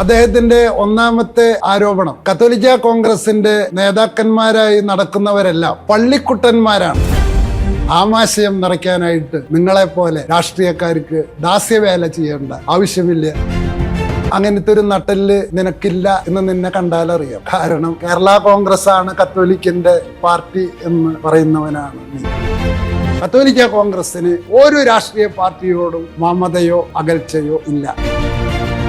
അദ്ദേഹത്തിന്റെ ഒന്നാമത്തെ ആരോപണം കത്തോലിക്ക കോൺഗ്രസിന്റെ നേതാക്കന്മാരായി നടക്കുന്നവരെല്ലാം പള്ളിക്കുട്ടന്മാരാണ്. ആമാശയം നിറയ്ക്കാനായിട്ട് നിങ്ങളെപ്പോലെ രാഷ്ട്രീയക്കാർക്ക് ദാസ്യവേല ചെയ്യേണ്ട ആവശ്യമില്ല. അങ്ങനത്തെ ഒരു നട്ടൽ നിനക്കില്ല എന്ന് നിന്നെ കണ്ടാലറിയാം. കാരണം കേരള കോൺഗ്രസ് ആണ് കത്തോലിക്കന്റെ പാർട്ടി എന്ന് പറയുന്നവനാണ് കത്തോലിക്ക കോൺഗ്രസിന് ഒരു രാഷ്ട്രീയ പാർട്ടിയോടും മമതയോ അകൽച്ചയോ ഇല്ല.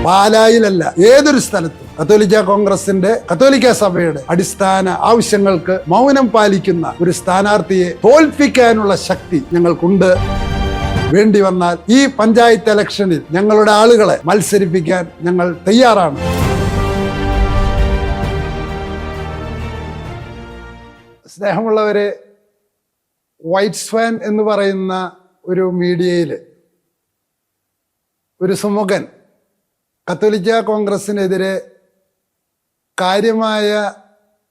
പാലായിലല്ല ഏതൊരു സ്ഥലത്തും കത്തോലിക്ക കോൺഗ്രസിന്റെ കത്തോലിക്ക സഭയുടെ അടിസ്ഥാന ആവശ്യങ്ങൾക്ക് മൗനം പാലിക്കുന്ന ഒരു സ്ഥാനാർത്ഥിയെ തോൽപ്പിക്കാനുള്ള ശക്തി ഞങ്ങൾക്കുണ്ട്. വേണ്ടി വന്നാൽ ഈ പഞ്ചായത്ത് ഇലക്ഷനിൽ ഞങ്ങളുടെ ആളുകളെ മത്സരിപ്പിക്കാൻ ഞങ്ങൾ തയ്യാറാണ്. സ്നേഹമുള്ളവരെ വൈറ്റ് സ്വാൻ എന്ന് പറയുന്ന ഒരു മീഡിയയിൽ ഒരു സുമുഖൻ കത്തോലിക്ക കോൺഗ്രസിനെതിരെ കാര്യമായ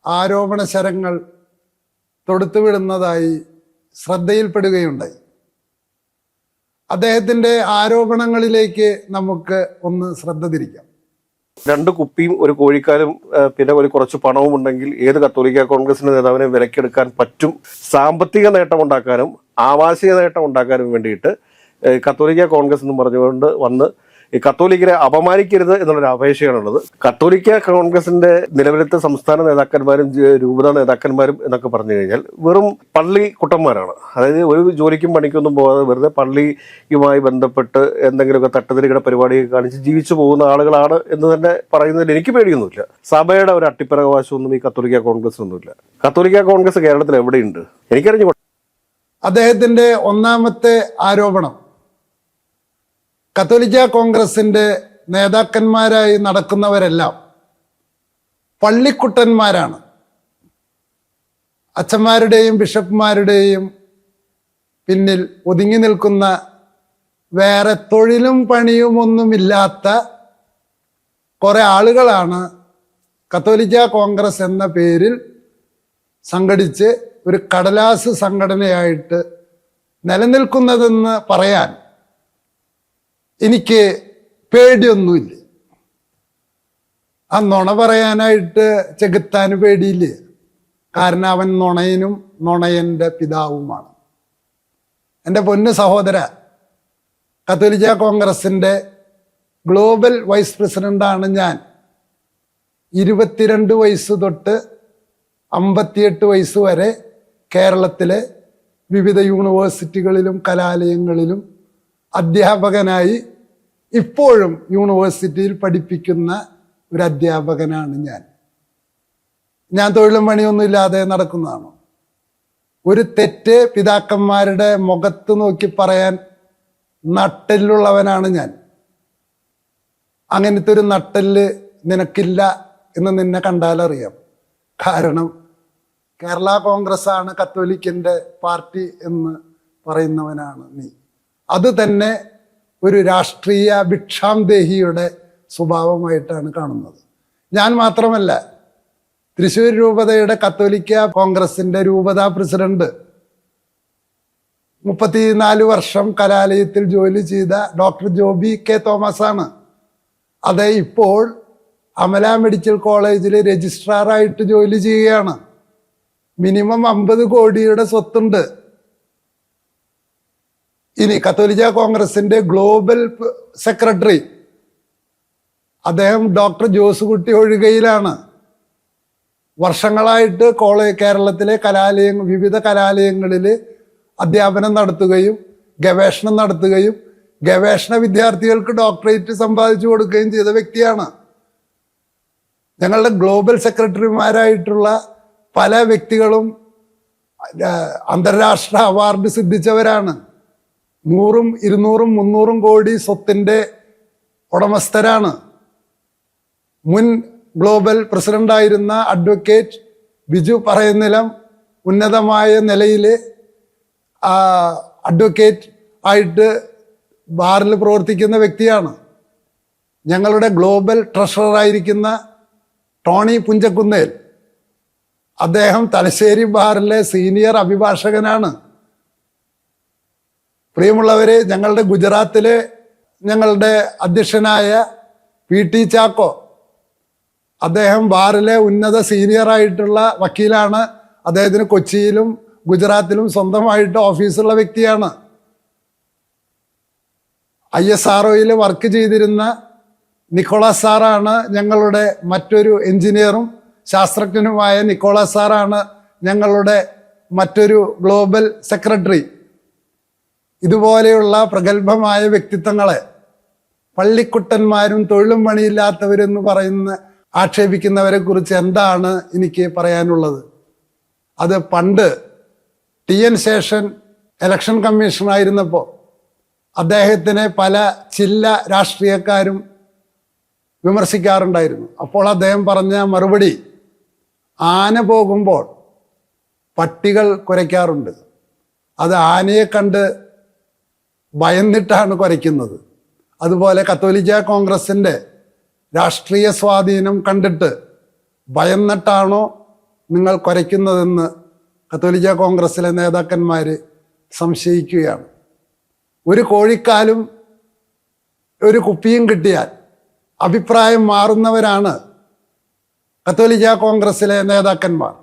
ആരോപണ ശരങ്ങൾ തൊടുത്തുവിടുന്നതായി ശ്രദ്ധയിൽപ്പെടുകയുണ്ടായി. അദ്ദേഹത്തിന്റെ ആരോപണങ്ങളിലേക്ക് നമുക്ക് ഒന്ന് ശ്രദ്ധ തിരിക്കാം. രണ്ട് കുപ്പിയും ഒരു കോഴിക്കാലും പിന്നെ ഒരു കുറച്ച് പണവും ഉണ്ടെങ്കിൽ ഏത് കത്തോലിക്ക കോൺഗ്രസിന്റെ നേതാവിനെ വിലക്കെടുക്കാൻ പറ്റും? സാമ്പത്തിക നേട്ടം ഉണ്ടാക്കാനും ആവാസിക നേട്ടം ഉണ്ടാക്കാനും വേണ്ടിയിട്ട് കത്തോലിക്ക കോൺഗ്രസ് എന്ന് പറഞ്ഞുകൊണ്ട് വന്ന് ഈ കത്തോലിക്കരെ അപമാനിക്കരുത് എന്നുള്ളൊരു അപേക്ഷയാണുള്ളത്. കത്തോലിക്ക കോൺഗ്രസിന്റെ നിലവിലത്തെ സംസ്ഥാന നേതാക്കന്മാരും രൂപത നേതാക്കന്മാരും എന്നൊക്കെ പറഞ്ഞു കഴിഞ്ഞാൽ വെറും പള്ളി കുട്ടന്മാരാണ്. അതായത് ഒരു ജോലിക്കും പണിക്കൊന്നും പോകാതെ വെറുതെ പള്ളിയുമായി ബന്ധപ്പെട്ട് എന്തെങ്കിലുമൊക്കെ തട്ടുതിരികട പരിപാടി കാണിച്ച് ജീവിച്ചു പോകുന്ന ആളുകളാണ് എന്ന് തന്നെ പറയുന്നതിൽ എനിക്ക് പേടിയൊന്നുമില്ല. സഭയുടെ ഒരു അട്ടിപ്പരവകാശമൊന്നും ഈ കത്തോലിക്ക കോൺഗ്രസിനൊന്നുമില്ല. കത്തോലിക്ക കോൺഗ്രസ് കേരളത്തിൽ എവിടെയുണ്ട്? എനിക്കറിഞ്ഞു അദ്ദേഹത്തിന്റെ ഒന്നാമത്തെ ആരോപണം കത്തോലിക്ക കോൺഗ്രസിന്റെ നേതാക്കന്മാരായി നടക്കുന്നവരെല്ലാം പള്ളിക്കുട്ടന്മാരാണ്. അച്ഛന്മാരുടെയും ബിഷപ്പ്മാരുടെയും പിന്നിൽ ഒതുങ്ങി നിൽക്കുന്ന വേറെ തൊഴിലും പണിയുമൊന്നുമില്ലാത്ത കുറെ ആളുകളാണ് കത്തോലിക്ക കോൺഗ്രസ് എന്ന പേരിൽ സംഘടിച്ച് ഒരു കടലാസ് സംഘടനയായിട്ട് നിലനിൽക്കുന്നതെന്ന് പറയാൻ എനിക്ക് പേടിയൊന്നുമില്ല. ആ നുണ പറയാനായിട്ട് ചെകുത്താന് പേടിയില്ലേ. കാരണം അവൻ നുണയനും നുണയന്റെ പിതാവുമാണ്. എന്റെ പൊന്നു സഹോദര കത്തോലിക്ക കോൺഗ്രസിന്റെ ഗ്ലോബൽ വൈസ് പ്രസിഡന്റാണ് ഞാൻ. ഇരുപത്തിരണ്ട് വയസ്സ് തൊട്ട് അമ്പത്തിയെട്ട് വയസ്സ് വരെ കേരളത്തിലെ വിവിധ യൂണിവേഴ്സിറ്റികളിലും കലാലയങ്ങളിലും അധ്യാപകനായി ഇപ്പോഴും യൂണിവേഴ്സിറ്റിയിൽ പഠിപ്പിക്കുന്ന ഒരു അധ്യാപകനാണ് ഞാൻ. ഞാൻ തൊഴിലും പണിയൊന്നും ഇല്ലാതെ നടക്കുന്നതാണോ? ഒരു തെറ്റ് പിതാക്കന്മാരുടെ മുഖത്ത് നോക്കി പറയാൻ നട്ടലിലുള്ളവനാണ് ഞാൻ. അങ്ങനത്തെ ഒരു നട്ടൽ നിനക്കില്ല എന്ന് നിന്നെ കണ്ടാലറിയാം. കാരണം കേരള കോൺഗ്രസ് ആണ് കത്തോലിക്കന്റെ പാർട്ടി എന്ന് പറയുന്നവനാണ് നീ. അത് തന്നെ ഒരു രാഷ്ട്രീയ ഭിക്ഷാംദേഹിയുടെ സ്വഭാവമായിട്ടാണ് കാണുന്നത്. ഞാൻ മാത്രമല്ല തൃശ്ശൂർ രൂപതയുടെ കത്തോലിക്ക കോൺഗ്രസിന്റെ രൂപതാ പ്രസിഡന്റ് മുപ്പത്തിനാല് വർഷം കലാലയത്തിൽ ജോലി ചെയ്ത ഡോക്ടർ ജോബി കെ തോമസ് ആണ്. അത് ഇപ്പോൾ അമല മെഡിക്കൽ കോളേജിൽ രജിസ്ട്രാറായിട്ട് ജോലി ചെയ്യുകയാണ്. മിനിമം അമ്പത് കോടിയുടെ സ്വത്തുണ്ട്. ഇനി കത്തോലിക്ക കോൺഗ്രസിന്റെ ഗ്ലോബൽ സെക്രട്ടറി അദ്ദേഹം ഡോക്ടർ ജോസുകുട്ടി ഒഴുകയിലാണ്. വർഷങ്ങളായിട്ട് കോളേജ് കേരളത്തിലെ കലാലയങ്ങൾ വിവിധ കലാലയങ്ങളിൽ അധ്യാപനം നടത്തുകയും ഗവേഷണം നടത്തുകയും ഗവേഷണ വിദ്യാർത്ഥികൾക്ക് ഡോക്ടറേറ്റ് സമ്പാദിച്ചു കൊടുക്കുകയും ചെയ്ത വ്യക്തിയാണ്. ഞങ്ങളുടെ ഗ്ലോബൽ സെക്രട്ടറിമാരായിട്ടുള്ള പല വ്യക്തികളും അന്താരാഷ്ട്ര അവാർഡ് സിദ്ധിച്ചവരാണ്. നൂറും ഇരുന്നൂറും മുന്നൂറും കോടി സ്വത്തിന്റെ ഉടമസ്ഥരാണ്. മുൻ ഗ്ലോബൽ പ്രസിഡന്റായിരുന്ന അഡ്വക്കേറ്റ് ബിജു പറയുന്നിലം ഉന്നതമായ നിലയിൽ അഡ്വക്കേറ്റ് ആയിട്ട് ബാറിൽ പ്രവർത്തിക്കുന്ന വ്യക്തിയാണ്. ഞങ്ങളുടെ ഗ്ലോബൽ ട്രഷററായിരിക്കുന്ന ടോണി പുഞ്ചക്കുന്നേൽ. അദ്ദേഹം തലശ്ശേരി ബാറിലെ സീനിയർ അഭിഭാഷകനാണ്. പ്രിയമുള്ളവരെ ഞങ്ങളുടെ ഗുജറാത്തിലെ ഞങ്ങളുടെ അധ്യക്ഷനായ പി ടി ചാക്കോ അദ്ദേഹം ബാറിലെ ഉന്നത സീനിയറായിട്ടുള്ള വക്കീലാണ്. അദ്ദേഹത്തിന് കൊച്ചിയിലും ഗുജറാത്തിലും സ്വന്തമായിട്ട് ഓഫീസുള്ള വ്യക്തിയാണ്. ഐ എസ് ആർ ഒയിൽ വർക്ക് ചെയ്തിരുന്ന നിക്കോളാസ് സാറാണ് ഞങ്ങളുടെ മറ്റൊരു എഞ്ചിനീയറും ശാസ്ത്രജ്ഞനുമായ നിക്കോളാസ് സാറാണ് ഞങ്ങളുടെ മറ്റൊരു ഗ്ലോബൽ സെക്രട്ടറി. ഇതുപോലെയുള്ള പ്രഗത്ഭമായ വ്യക്തിത്വങ്ങളെ പള്ളിക്കുട്ടന്മാരും തൊഴിലും പണിയില്ലാത്തവരെന്ന് പറയുന്ന ആക്ഷേപിക്കുന്നവരെ കുറിച്ച് എന്താണ് എനിക്ക് പറയാനുള്ളത്? അത് പണ്ട് ടി എൻ ശേഷൻ ഇലക്ഷൻ കമ്മീഷണറായിരുന്നപ്പോൾ അദ്ദേഹത്തിനെ പല ചില്ല രാഷ്ട്രീയക്കാരും വിമർശിക്കാറുണ്ടായിരുന്നു. അപ്പോൾ അദ്ദേഹം പറഞ്ഞ മറുപടി ആന പോകുമ്പോൾ പട്ടികൾ കുരയ്ക്കാറുണ്ട്. അത് ആനയെ കണ്ട് ഭയന്നിട്ടാണ് കുരയ്ക്കുന്നത് അതുപോലെ കത്തോലിക്ക കോൺഗ്രസിന്റെ രാഷ്ട്രീയ സ്വാധീനം കണ്ടിട്ട് ഭയന്നിട്ടാണോ നിങ്ങൾ കുരയ്ക്കുന്നതെന്ന് കത്തോലിക്ക കോൺഗ്രസിലെ നേതാക്കന്മാർ സംശയിക്കുകയാണ്. ഒരു കോഴിക്കാലും ഒരു കുപ്പിയും കിട്ടിയാൽ അഭിപ്രായം മാറുന്നവരാണ് കത്തോലിക്ക കോൺഗ്രസിലെ നേതാക്കന്മാർ.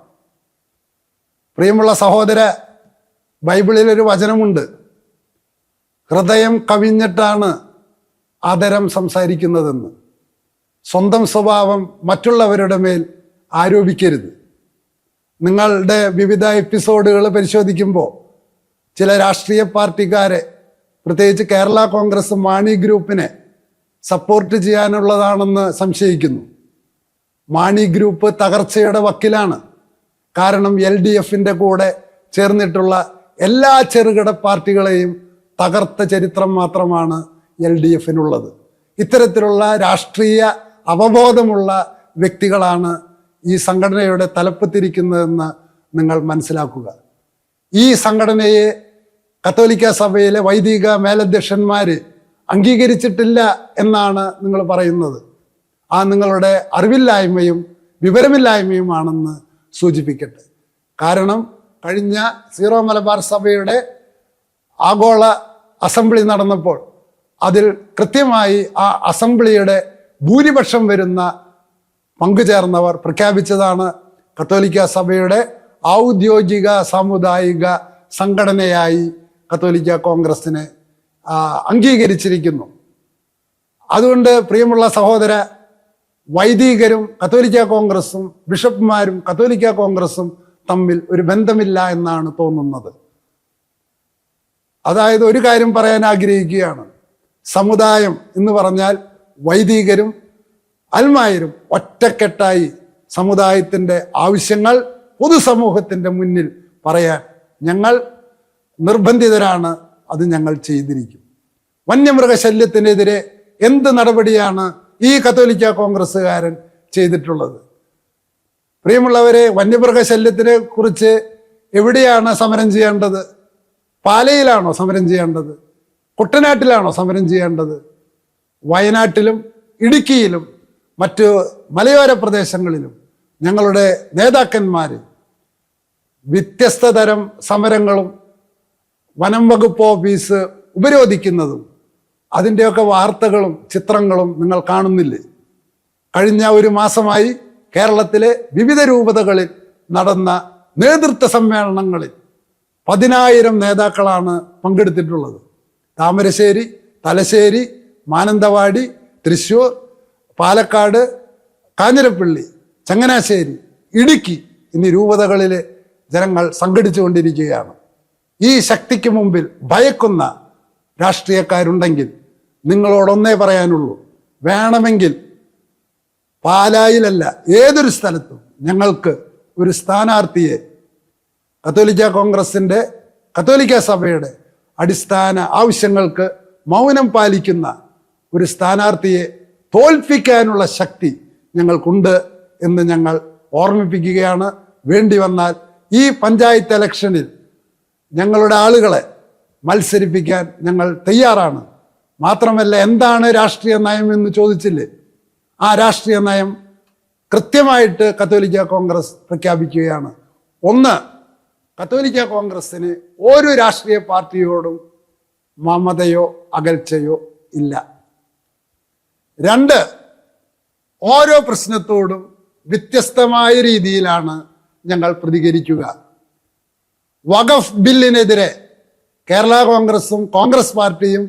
പ്രിയമുള്ള സഹോദര ബൈബിളിൽ ഒരു വചനമുണ്ട്. ഹൃദയം കവിഞ്ഞിട്ടാണ് ആദരം സംസാരിക്കുന്നതെന്ന്. സ്വന്തം സ്വഭാവം മറ്റുള്ളവരുടെ മേൽ ആരോപിക്കരുത്. നിങ്ങളുടെ വിവിധ എപ്പിസോഡുകൾ പരിശോധിക്കുമ്പോൾ ചില രാഷ്ട്രീയ പാർട്ടിക്കാരെ പ്രത്യേകിച്ച് കേരള കോൺഗ്രസ് മാണി ഗ്രൂപ്പിനെ സപ്പോർട്ട് ചെയ്യാനുള്ളതാണെന്ന് സംശയിക്കുന്നു. മാണി ഗ്രൂപ്പ് തകർച്ചയുടെ വക്കിലാണ്. കാരണം എൽ ഡി എഫിന്റെ കൂടെ ചേർന്നിട്ടുള്ള എല്ലാ ചെറുകിട പാർട്ടികളെയും തകർത്ത ചരിത്രം മാത്രമാണ് എൽ ഡി എഫിനുള്ളത്. ഇത്തരത്തിലുള്ള രാഷ്ട്രീയ അവബോധമുള്ള വ്യക്തികളാണ് ഈ സംഘടനയുടെ തലപ്പത്തിരിക്കുന്നതെന്ന് നിങ്ങൾ മനസ്സിലാക്കുക. ഈ സംഘടനയെ കത്തോലിക്ക സഭയിലെ വൈദിക മേലധ്യക്ഷന്മാർ അംഗീകരിച്ചിട്ടില്ല എന്നാണ് നിങ്ങൾ പറയുന്നത്. ആ നിങ്ങളുടെ അറിവില്ലായ്മയും വിവരമില്ലായ്മയുമാണെന്ന് സൂചിപ്പിക്കട്ടെ. കാരണം കഴിഞ്ഞ സീറോ മലബാർ സഭയുടെ ആഗോള അസംബ്ലി നടന്നപ്പോൾ അതിൽ കൃത്യമായി ആ അസംബ്ലിയുടെ ഭൂരിപക്ഷം വരുന്ന പങ്കുചേർന്നവർ പ്രഖ്യാപിച്ചതാണ് കത്തോലിക്ക സഭയുടെ ഔദ്യോഗിക സാമുദായിക സംഘടനയായി കത്തോലിക്ക കോൺഗ്രസിനെ അംഗീകരിച്ചിരിക്കുന്നു. അതുകൊണ്ട് പ്രിയമുള്ള സഹോദര വൈദികരും കത്തോലിക്ക കോൺഗ്രസും ബിഷപ്പുമാരും കത്തോലിക്ക കോൺഗ്രസും തമ്മിൽ ഒരു ബന്ധമില്ല എന്നാണ് തോന്നുന്നത്. അതായത് ഒരു കാര്യം പറയാൻ ആഗ്രഹിക്കുകയാണ്. സമുദായം എന്ന് പറഞ്ഞാൽ വൈദികരും അൽമായരും ഒറ്റക്കെട്ടായി സമുദായത്തിന്റെ ആവശ്യങ്ങൾ പൊതുസമൂഹത്തിന്റെ മുന്നിൽ പറയാൻ ഞങ്ങൾ നിർബന്ധിതരാണ് അത് ഞങ്ങൾ ചെയ്തിരിക്കും. വന്യമൃഗശല്യത്തിനെതിരെ എന്ത് നടപടിയാണ് ഈ കത്തോലിക്ക കോൺഗ്രസ്സുകാരൻ ചെയ്തിട്ടുള്ളത്? പ്രിയമുള്ളവരെ വന്യമൃഗശല്യത്തിനെ കുറിച്ച് എവിടെയാണ് സമരം ചെയ്യേണ്ടത്? പാലയിലാണോ സമരം ചെയ്യേണ്ടത്? കുട്ടനാട്ടിലാണോ സമരം ചെയ്യേണ്ടത്? വയനാട്ടിലും ഇടുക്കിയിലും മറ്റു മലയോര പ്രദേശങ്ങളിലും ഞങ്ങളുടെ നേതാക്കന്മാർ വ്യത്യസ്ത തരം സമരങ്ങളും വനം വകുപ്പ് ഓഫീസ് ഉപരോധിക്കുന്നതും അതിന്റെയൊക്കെ വാർത്തകളും ചിത്രങ്ങളും നിങ്ങൾ കാണുന്നില്ലേ? കഴിഞ്ഞ ഒരു മാസമായി കേരളത്തിലെ വിവിധ രൂപതകളിൽ നടന്ന നേതൃത്വ സമ്മേളനങ്ങളിൽ പതിനായിരം നേതാക്കളാണ് പങ്കെടുത്തിട്ടുള്ളത്. താമരശ്ശേരി തലശ്ശേരി മാനന്തവാടി തൃശൂർ പാലക്കാട് കാഞ്ഞിരപ്പള്ളി ചങ്ങനാശ്ശേരി ഇടുക്കി എന്നീ രൂപതകളിൽ ജനങ്ങൾ സംഘടിച്ചുകൊണ്ടിരിക്കുകയാണ്. ഈ ശക്തിക്ക് മുമ്പിൽ ഭയക്കുന്ന രാഷ്ട്രീയക്കാരുണ്ടെങ്കിൽ നിങ്ങളോടൊന്നേ പറയാനുള്ളൂ വേണമെങ്കിൽ പാലായിലല്ല ഏതൊരു സ്ഥലത്തും ഞങ്ങൾക്ക് ഒരു സ്ഥാനാർത്ഥിയെ കത്തോലിക്ക കോൺഗ്രസിന്റെ കത്തോലിക്ക സഭയുടെ അടിസ്ഥാന ആവശ്യങ്ങൾക്ക് മൗനം പാലിക്കുന്ന ഒരു സ്ഥാനാർത്ഥിയെ തോൽപ്പിക്കാനുള്ള ശക്തി ഞങ്ങൾക്കുണ്ട് എന്ന് ഞങ്ങൾ ഓർമ്മിപ്പിക്കുകയാണ്. വേണ്ടി വന്നാൽ ഈ പഞ്ചായത്ത് ഇലക്ഷനിൽ ഞങ്ങളുടെ ആളുകളെ മത്സരിപ്പിക്കാൻ ഞങ്ങൾ തയ്യാറാണ്. മാത്രമല്ല എന്താണ് രാഷ്ട്രീയ നയം എന്ന് ചോദിച്ചില്ലേ? ആ രാഷ്ട്രീയ നയം കൃത്യമായിട്ട് കത്തോലിക്ക കോൺഗ്രസ് പ്രഖ്യാപിക്കുകയാണ്. ഒന്ന് കത്തോലിക്ക കോൺഗ്രസ്സിന് ഒരു രാഷ്ട്രീയ പാർട്ടിയോടും മമതയോ അകൽച്ചയോ ഇല്ല. രണ്ട് ഓരോ പ്രശ്നത്തോടും വ്യത്യസ്തമായ രീതിയിലാണ് ഞങ്ങൾ പ്രതികരിക്കുക. വഖഫ് ബില്ലിനെതിരെ കേരള കോൺഗ്രസും കോൺഗ്രസ് പാർട്ടിയും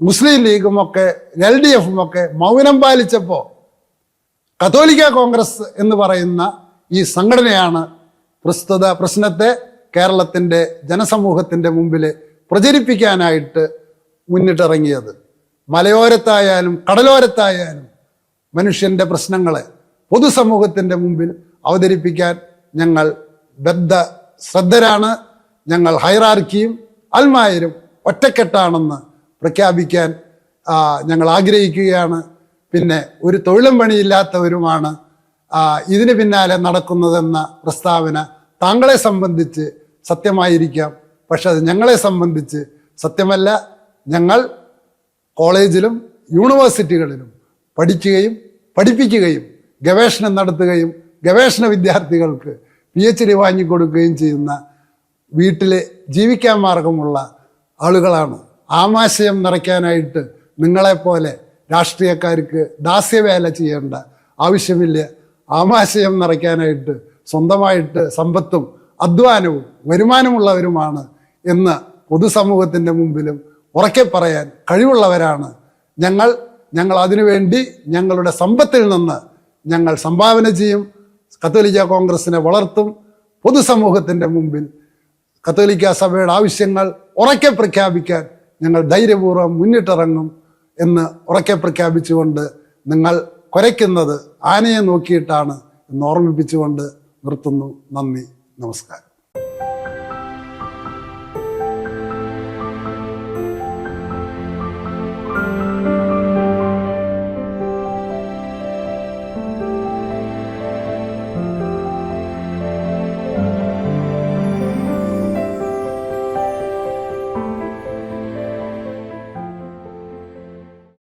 മുസ്ലിം ലീഗും ഒക്കെ എൽ ഡി എഫും ഒക്കെ മൗനം പാലിച്ചപ്പോൾ കത്തോലിക്ക കോൺഗ്രസ് എന്ന് പറയുന്ന ഈ സംഘടനയാണ് പ്രസ്തുത പ്രശ്നത്തെ കേരളത്തിന്റെ ജനസമൂഹത്തിന്റെ മുമ്പിൽ പ്രചരിപ്പിക്കാനായിട്ട് മുന്നിട്ടിറങ്ങിയത്. മലയോരത്തായാലും കടലോരത്തായാലും മനുഷ്യന്റെ പ്രശ്നങ്ങളെ പൊതുസമൂഹത്തിന്റെ മുമ്പിൽ അവതരിപ്പിക്കാൻ ഞങ്ങൾ ബദ്ധ ശ്രദ്ധരാണ് ഞങ്ങൾ ഹൈറാർക്കിയും അൽമായരും ഒറ്റക്കെട്ടാണെന്ന് പ്രഖ്യാപിക്കാൻ ഞങ്ങൾ ആഗ്രഹിക്കുകയാണ്. പിന്നെ ഒരു തൊഴിലും പണിയില്ലാത്തവരുമാണ് ഇതിന് പിന്നാലെ നടക്കുന്നതെന്ന പ്രസ്താവന താങ്കളെ സംബന്ധിച്ച് സത്യമായിരിക്കാം. പക്ഷെ അത് ഞങ്ങളെ സംബന്ധിച്ച് സത്യമല്ല. ഞങ്ങൾ കോളേജിലും യൂണിവേഴ്സിറ്റികളിലും പഠിക്കുകയും പഠിപ്പിക്കുകയും ഗവേഷണം നടത്തുകയും ഗവേഷണ വിദ്യാർത്ഥികൾക്ക് പി എച്ച് ഡി വാങ്ങിക്കൊടുക്കുകയും ചെയ്യുന്ന വീട്ടിലെ ജീവിക്കാൻ മാർഗമുള്ള ആളുകളാണ്. ആമാശയം നിറയ്ക്കാനായിട്ട് നിങ്ങളെപ്പോലെ രാഷ്ട്രീയക്കാർക്ക് ദാസ്യവേല ചെയ്യേണ്ട ആവശ്യമില്ല. ആമാശയം നിറയ്ക്കാനായിട്ട് സ്വന്തമായിട്ട് സമ്പത്തും അധ്വാനവും വരുമാനമുള്ളവരുമാണ് എന്ന് പൊതുസമൂഹത്തിന്റെ മുമ്പിലും ഉറക്കെ പറയാൻ കഴിവുള്ളവരാണ് ഞങ്ങൾ. ഞങ്ങൾ അതിനുവേണ്ടി ഞങ്ങളുടെ സമ്പത്തിൽ നിന്ന് ഞങ്ങൾ സംഭാവന ചെയ്യും. കത്തോലിക്ക കോൺഗ്രസിനെ വളർത്തും. പൊതുസമൂഹത്തിന്റെ മുമ്പിൽ കത്തോലിക്ക സഭയുടെ ആവശ്യങ്ങൾ ഉറക്കെ പ്രഖ്യാപിക്കാൻ ഞങ്ങൾ ധൈര്യപൂർവം മുന്നിട്ടിറങ്ങും എന്ന് ഉറക്കെ പ്രഖ്യാപിച്ചുകൊണ്ട് നിങ്ങൾ കുരയ്ക്കുന്നത് ആനയെ നോക്കിയിട്ടാണ് എന്ന് ഓർമ്മിപ്പിച്ചുകൊണ്ട് നിർത്തുന്നു. നന്ദി. നമസ്കാരം.